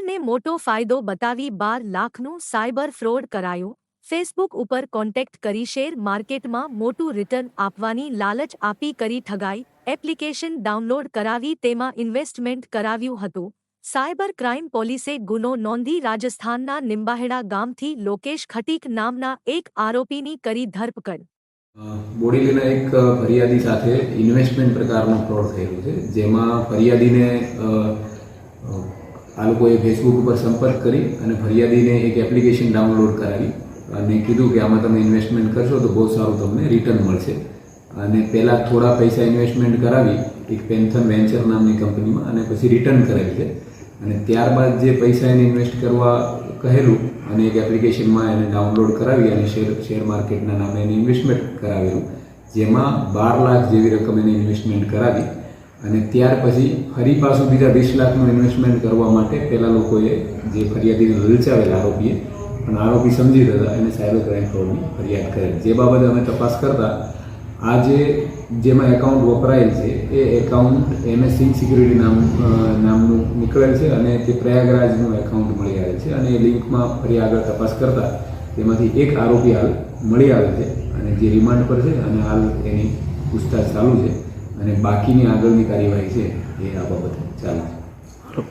મોટો ફાયદો બતાવી બાર લાખનું સાયબર ફ્રોડ કરાયો. ફેસબુક ઉપર કોન્ટેક્ટ કરી શેર માર્કેટમાં મોટું રિટર્ન આપવાની લાલચ આપી કરી ઠગાઈ. એપ્લિકેશન ડાઉનલોડ કરાવી તેમાં ઇન્વેસ્ટમેન્ટ કરાવ્યું હતું. સાયબર ક્રાઇમ પોલીસે ગુનો નોંધી રાજસ્થાનના નિંબાહેડા ગામથી લોકેશ ખટીક નામના એક આરોપીની કરી ધરપકડ. બોડીલીના એક ફરિયાદી સાથે ઇન્વેસ્ટમેન્ટ પ્રકારનો ફ્રોડ થયેલો છે, જેમાં ફરિયાદીને લોકોએ ફેસબુક ઉપર સંપર્ક કરી અને ફરિયાદીને એક એપ્લિકેશન ડાઉનલોડ કરાવી અને કીધું કે આમાં તમે ઇન્વેસ્ટમેન્ટ કરશો તો બહુ સારું તમને રિટર્ન મળશે. અને પહેલાં થોડા પૈસા ઇન્વેસ્ટમેન્ટ કરાવી, એક પેન્થન વેન્ચર નામની કંપનીમાં અને પછી રિટર્ન કરાવી છે. અને ત્યારબાદ જે પૈસા એને ઇન્વેસ્ટ કરવા કહેલું અને એક એપ્લિકેશનમાં એને ડાઉનલોડ કરાવી અને શેર શેર માર્કેટના નામે એને ઇન્વેસ્ટમેન્ટ કરાવેલું. જેમાં બાર લાખ જેવી રકમ એને ઇન્વેસ્ટમેન્ટ કરાવી અને ત્યાર પછી ફરી પાછું બીજા વીસ લાખનું ઇન્વેસ્ટમેન્ટ કરવા માટે પહેલાં લોકોએ જે ફરિયાદીને લલચાવેલા આરોપીએ, પણ આરોપી સમજી જતા એને સાયબર ક્રાઇમ ફ્રોડની ફરિયાદ કરેલ. જે બાબતે અમે તપાસ કરતા, આ જેમાં એકાઉન્ટ વપરાયેલ છે, એ એકાઉન્ટ એમએસ સિંહ સિક્યુરિટી નામ નામનું નીકળેલ છે અને તે પ્રયાગરાજનું એકાઉન્ટ મળી આવેલ છે અને એ લિંકમાં ફરી આગળ તપાસ કરતા તેમાંથી એક આરોપી હાલ મળી આવે છે અને જે રિમાન્ડ પર છે અને હાલ એની પૂછતાછ ચાલુ છે. અને બાકીની આગળની કાર્યવાહી છે એ આ બાબતે. ચાલુ. છે